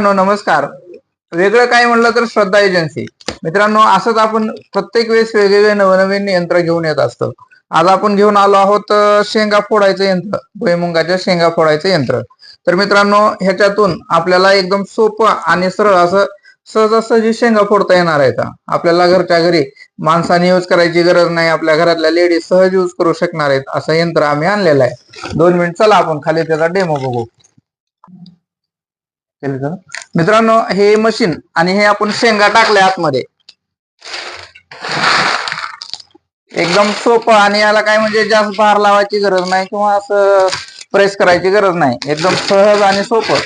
मित्रांनो नमस्कार. वेगळं काय म्हणलं तर श्रद्धा एजन्सी मित्रांनो असंच आपण प्रत्येक वेळेस वेगवेगळे नवनवीन यंत्र घेऊन येत असतो. आज आपण घेऊन आलो आहोत शेंगा फोडायचं यंत्र भुईमुगाच्या शेंगा फोडायचं यंत्र. तर मित्रांनो ह्याच्यातून आपल्याला एकदम सोपं आणि सरळ असं सहजासहजी शेंगा फोडता येणार आहेत. आपल्याला घरच्या घरी माणसाने यूज करायची गरज नाही आपल्या घरातल्या लेडीज सहज यूज करू शकणार आहेत असं यंत्र आम्ही आणलेलं आहे. दोन मिनिट चला आपण खाली त्याचा डेमो बघू. केलं का? मित्रांनो हे मशीन आणि हे आपण शेंगा टाकल्या आतमध्ये. एकदम सोपं आणि याला काय म्हणजे जास्त भार लावायची गरज नाही किंवा असं प्रेस करायची गरज नाही. एकदम सहज आणि सोपं.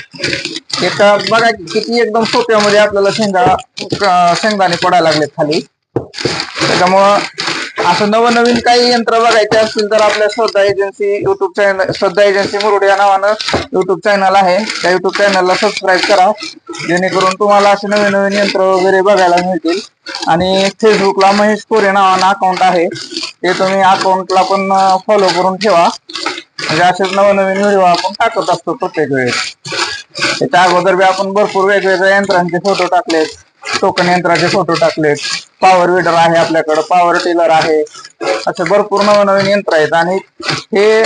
एक बघा किती एकदम सोप्यामध्ये आपल्याला शेंगा शेंगदाणे पडायला लागलेत खाली. त्याच्यामुळं असं नवनवीन काही यंत्र बघायचे असतील तर आपल्या Shraddha agency YouTube channel Shraddha agency Murud या नावानं युट्यूब चॅनल आहे. त्या युट्यूब चॅनलला सबस्क्राईब करा. जेणेकरून तुम्हाला असे नवीन नवीन यंत्र वगैरे बघायला मिळतील. आणि फेसबुकला महेश कोरे नावानं अकाउंट आहे. ते तुम्ही अकाउंटला पण फॉलो करून ठेवा. म्हणजे असेच नवनवीन व्हिडिओ आपण टाकत असतो प्रत्येक वेळेस. त्याच्या अगोदर बी आपण भरपूर वेगवेगळ्या यंत्रांचे फोटो टाकलेत. टोकन यंत्राचे फोटो टाकलेत. पॉवर विडर आहे आपल्याकडे पॉवर टिलर आहे. असे भरपूर नवनवीन यंत्र आहेत. आणि हे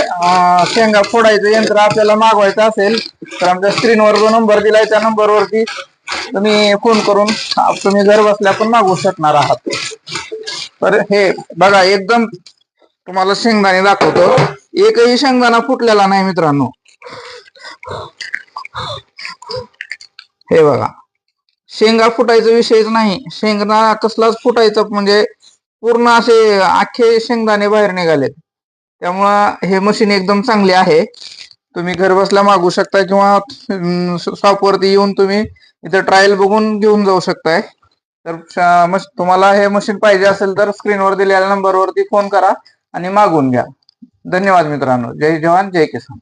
शेंगा फोडायचं यंत्र आपल्याला मागवायचं असेल तर आमच्या स्क्रीनवर जो नंबर दिलाय त्या नंबरवरती तुम्ही फोन करून तुम्ही घर बसल्या पण मागवू शकणार आहात. तर हे बघा एकदम तुम्हाला शेंगदाणे दाखवतो. एकही शेंगदाणा फुटलेला नाही मित्रांनो. हे बघा. शेंगा फुटायचा विषयच नाही. शेंगदाणा कसलाच फुटायचा म्हणजे पूर्ण असे अख्खे शेंगदाणे बाहेर निघालेत. त्यामुळं हे मशीन एकदम चांगले आहे. तुम्ही घर बसल्या मागू शकता किंवा शॉपवरती येऊन तुम्ही इथं ट्रायल बघून घेऊन जाऊ शकताय. तर तुम्हाला हे मशीन पाहिजे असेल तर स्क्रीनवर दिलेल्या नंबरवरती फोन करा आणि मागून घ्या. धन्यवाद मित्रांनो. जय जवान जय किसान.